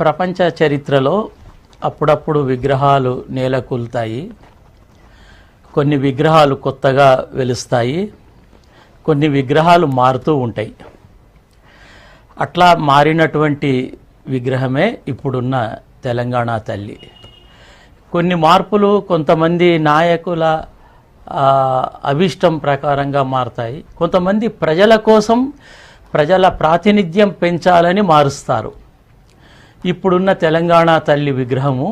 ప్రపంచ చరిత్రలో అప్పుడప్పుడు విగ్రహాలు నేలకూలుతాయి. కొన్ని విగ్రహాలు కొత్తగా వెలుస్తాయి. కొన్ని విగ్రహాలు మారుతూ ఉంటాయి. అట్లా మారినటువంటి విగ్రహమే ఇప్పుడున్న తెలంగాణ తల్లి. కొన్ని మార్పులు కొంతమంది నాయకుల అభిష్టం ప్రకారంగా మారుతాయి. కొంతమంది ప్రజల కోసం ప్రజల ప్రాతినిధ్యం పెంచాలని మారుస్తారు. ఇప్పుడున్న తెలంగాణ తల్లి విగ్రహము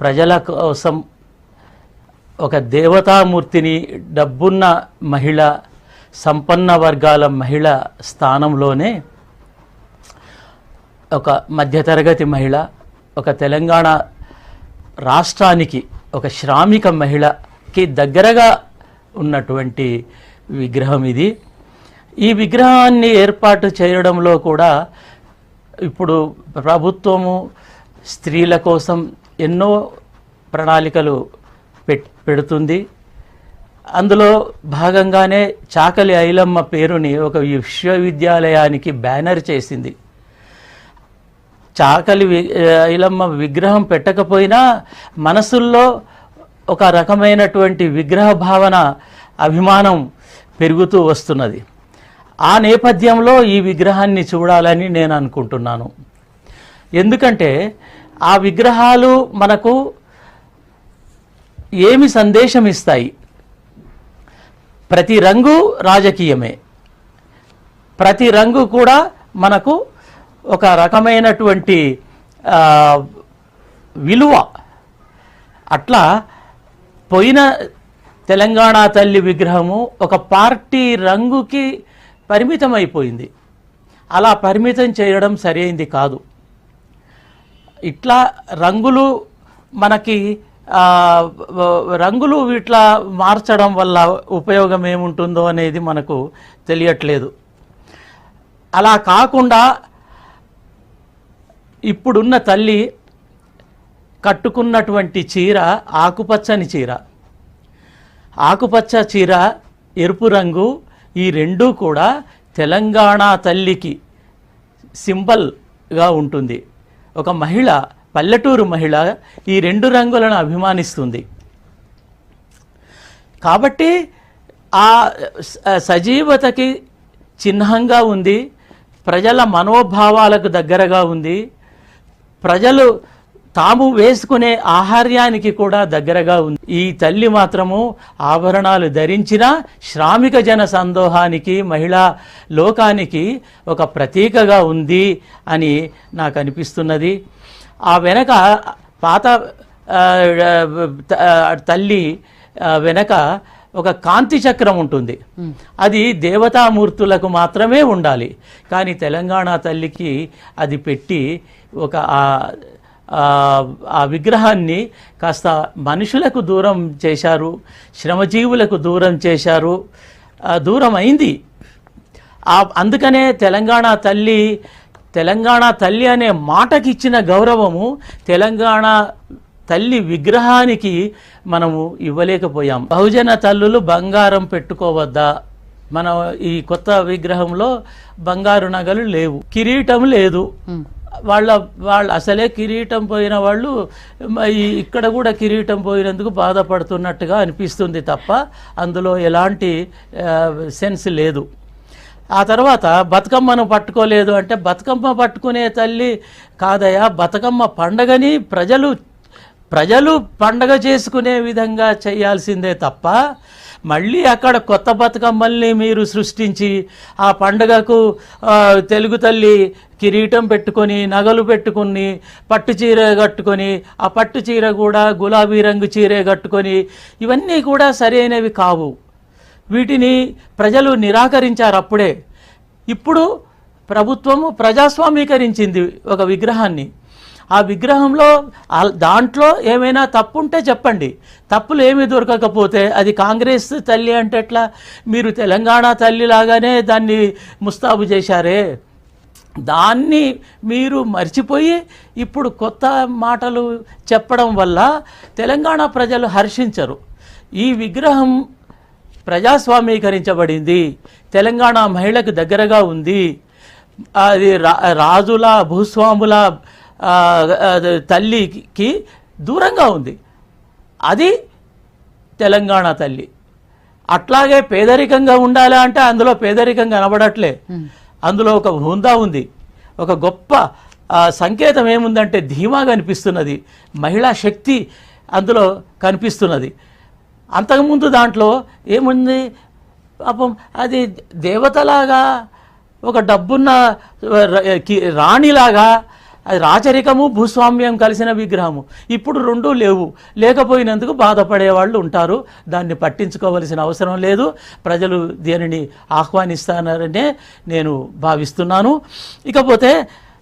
ప్రజల కోసం ఒక దేవతామూర్తిని డబ్బున్న మహిళ సంపన్న వర్గాల మహిళ స్థానంలోనే ఒక మధ్యతరగతి మహిళ ఒక తెలంగాణ రాష్ట్రానికి ఒక శ్రామిక మహిళకి దగ్గరగా ఉన్నటువంటి విగ్రహం ఇది. ఈ విగ్రహాన్ని ఏర్పాటు చేయడంలో కూడా ఇప్పుడు ప్రభుత్వము స్త్రీల కోసం ఎన్నో ప్రణాళికలు పెడుతుంది. అందులో భాగంగానే చాకలి ఐలమ్మ పేరుని ఒక విశ్వవిద్యాలయానికి బ్యానర్ చేసింది. చాకలి ఐలమ్మ విగ్రహం పెట్టకపోయినా మనసుల్లో ఒక రకమైనటువంటి విగ్రహ భావన అభిమానం పెరుగుతూ వస్తున్నది. ఆ నేపథ్యంలో ఈ విగ్రహాన్ని చూడాలని నేను అనుకుంటున్నాను. ఎందుకంటే ఆ విగ్రహాలు మనకు ఏమి సందేశం ఇస్తాయి? ప్రతి రంగు రాజకీయమే. ప్రతి రంగు కూడా మనకు ఒక రకమైనటువంటి విలువ. అట్లా పోయిన తెలంగాణ తల్లి విగ్రహము ఒక పార్టీ రంగుకి పరిమితం అయిపోయింది అలా పరిమితం చేయడం సరైంది కాదు. ఇట్లా రంగులు మనకి రంగులు ఇట్లా మార్చడం వల్ల ఉపయోగం ఏముంటుందో అనేది మనకు తెలియట్లేదు. అలా కాకుండా ఇప్పుడున్న తల్లి కట్టుకున్నటువంటి చీర ఆకుపచ్చని చీర. ఆకుపచ్చ చీర ఎరుపు రంగు ఈ రెండూ కూడా తెలంగాణ తల్లికి సింబల్గా ఉంటుంది. ఒక మహిళ పల్లెటూరు మహిళ ఈ రెండు రంగులను అభిమానిస్తుంది. కాబట్టి ఆ సజీవతకి చిహ్నంగా ఉంది ప్రజల మనోభావాలకు దగ్గరగా ఉంది ప్రజలు తాము వేసుకునే ఆహార్యానికి కూడా దగ్గరగా ఉంది. ఈ తల్లి మాత్రము ఆభరణాలు ధరించిన శ్రామిక జన సందోహానికి మహిళా లోకానికి ఒక ప్రతీకగా ఉంది అని నాకు అనిపిస్తున్నది. ఆ వెనక పాత తల్లి వెనక ఒక కాంతి చక్రం ఉంటుంది. అది దేవతామూర్తులకు మాత్రమే ఉండాలి. కానీ తెలంగాణ తల్లికి అది పెట్టి ఒక ఆ- విగ్రహాన్ని కాస్త మనుషులకు దూరం చేశారు శ్రమజీవులకు దూరం చేశారు. దూరం అయింది అందుకనే తెలంగాణ తల్లి తెలంగాణ తల్లి అనే మాటకి ఇచ్చిన గౌరవము తెలంగాణ తల్లి విగ్రహానికి మనము ఇవ్వలేకపోయాం. బహుజన తల్లులు బంగారం పెట్టుకోవద్దా? మన ఈ కొత్త విగ్రహంలో బంగారు నగలు లేవు. కిరీటం లేదు. వాళ్ళ వాళ్ళు అసలే కిరీటం పోయిన వాళ్ళు ఇక్కడ కూడా కిరీటం పోయినందుకు బాధపడుతున్నట్టుగా అనిపిస్తుంది తప్ప అందులో ఎలాంటి సెన్స్ లేదు. ఆ తర్వాత బతుకమ్మను పట్టుకోలేదు అంటే బతుకమ్మ పట్టుకునే తల్లి కాదయా బతుకమ్మ పండగని ప్రజలు ప్రజలు పండగ చేసుకునే విధంగా చేయాల్సిందే తప్ప మళ్ళీ అక్కడ కొత్త బతుకమ్మల్ని మీరు సృష్టించి ఆ పండగకు తెలుగు తల్లి కిరీటం పెట్టుకొని నగలు పెట్టుకుని పట్టు చీర కట్టుకొని ఆ పట్టు చీర కూడా గులాబీ రంగు చీరే కట్టుకొని ఇవన్నీ కూడా సరైనవి కావు. వీటిని ప్రజలు నిరాకరించారు అప్పుడే. ఇప్పుడు ప్రభుత్వము ప్రజాస్వామీకరించింది ఒక విగ్రహాన్ని. ఆ విగ్రహంలో దాంట్లో ఏమైనా తప్పు ఉంటే చెప్పండి. తప్పులు ఏమీ దొరకకపోతే అది కాంగ్రెస్ తల్లి అంటే ఎట్లా? మీరు తెలంగాణ తల్లి లాగానే దాన్ని ముస్తాబు చేశారే. దాన్ని మీరు మర్చిపోయి ఇప్పుడు కొత్త మాటలు చెప్పడం వల్ల తెలంగాణ ప్రజలు హర్షించరు. ఈ విగ్రహం ప్రజాస్వామీకరించబడింది. తెలంగాణ మహిళకు దగ్గరగా ఉంది. అది రా రాజుల భూస్వాముల తల్లికి దూరంగా ఉంది. అది తెలంగాణ తల్లి. అట్లాగే పేదరికంగా ఉండాలి అంటే అందులో పేదరికం కనబడట్లే. అందులో ఒక హుందా ఉంది. ఒక గొప్ప సంకేతం ఏముందంటే ధీమా కనిపిస్తున్నది. మహిళా శక్తి అందులో కనిపిస్తున్నది. అంతకుముందు దాంట్లో ఏముంది? పాపం అది దేవతలాగా ఒక డబ్బున్న రాణిలాగా అది రాచరికము భూస్వామ్యం కలిసిన విగ్రహము. ఇప్పుడు రెండు లేవు. లేకపోయినందుకు బాధపడే వాళ్ళు ఉంటారు. దాన్ని పట్టించుకోవలసిన అవసరం లేదు. ప్రజలు దీనిని ఆహ్వానిస్తారనే నేను భావిస్తున్నాను. ఇకపోతే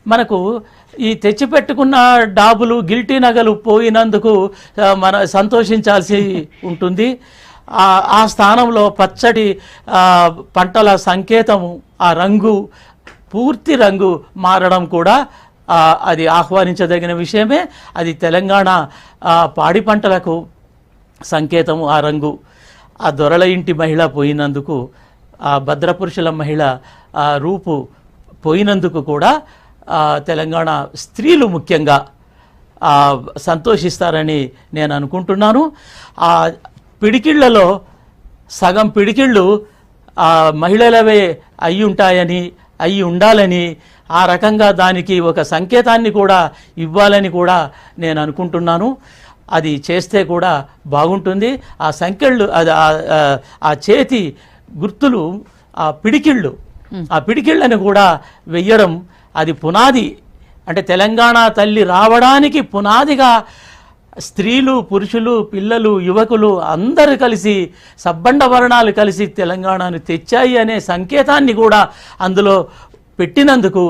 మనకు ఈ తెచ్చిపెట్టుకున్న డాబులు గిల్టీ నగలు పోయినందుకు మన సంతోషించాల్సి ఉంటుంది. ఆ స్థానంలో పచ్చటి పంటల సంకేతము ఆ రంగు పూర్తి రంగు మారడం కూడా అది ఆహ్వానించదగిన విషయమే. అది తెలంగాణ పాడి పంటలకు సంకేతము. ఆ రంగు ఆ దొరల ఇంటి మహిళ పోయినందుకు ఆ భద్రపురుషుల మహిళ రూపు పోయినందుకు కూడా తెలంగాణ స్త్రీలు ముఖ్యంగా సంతోషిస్తారని నేను అనుకుంటున్నాను. ఆ పిడికిళ్ళలో సగం పిడికిళ్ళు మహిళలవే అయి ఉంటాయని అయి ఉండాలని ఆ రకంగా దానికి ఒక సంకేతాన్ని కూడా ఇవ్వాలని కూడా నేను అనుకుంటున్నాను. అది చేస్తే కూడా బాగుంటుంది. ఆ సంఖ్యళ్ళు అది ఆ- చేతి గుర్తులు ఆ పిడికిళ్ళు ఆ పిడికిళ్ళని కూడా వెయ్యడం అది పునాది అంటే తెలంగాణ తల్లి రావడానికి పునాదిగా స్త్రీలు పురుషులు పిల్లలు యువకులు అందరూ కలిసి సబ్బండ వర్ణాలు కలిసి తెలంగాణను తెచ్చాయి అనే సంకేతాన్ని కూడా అందులో పెట్టినందుకు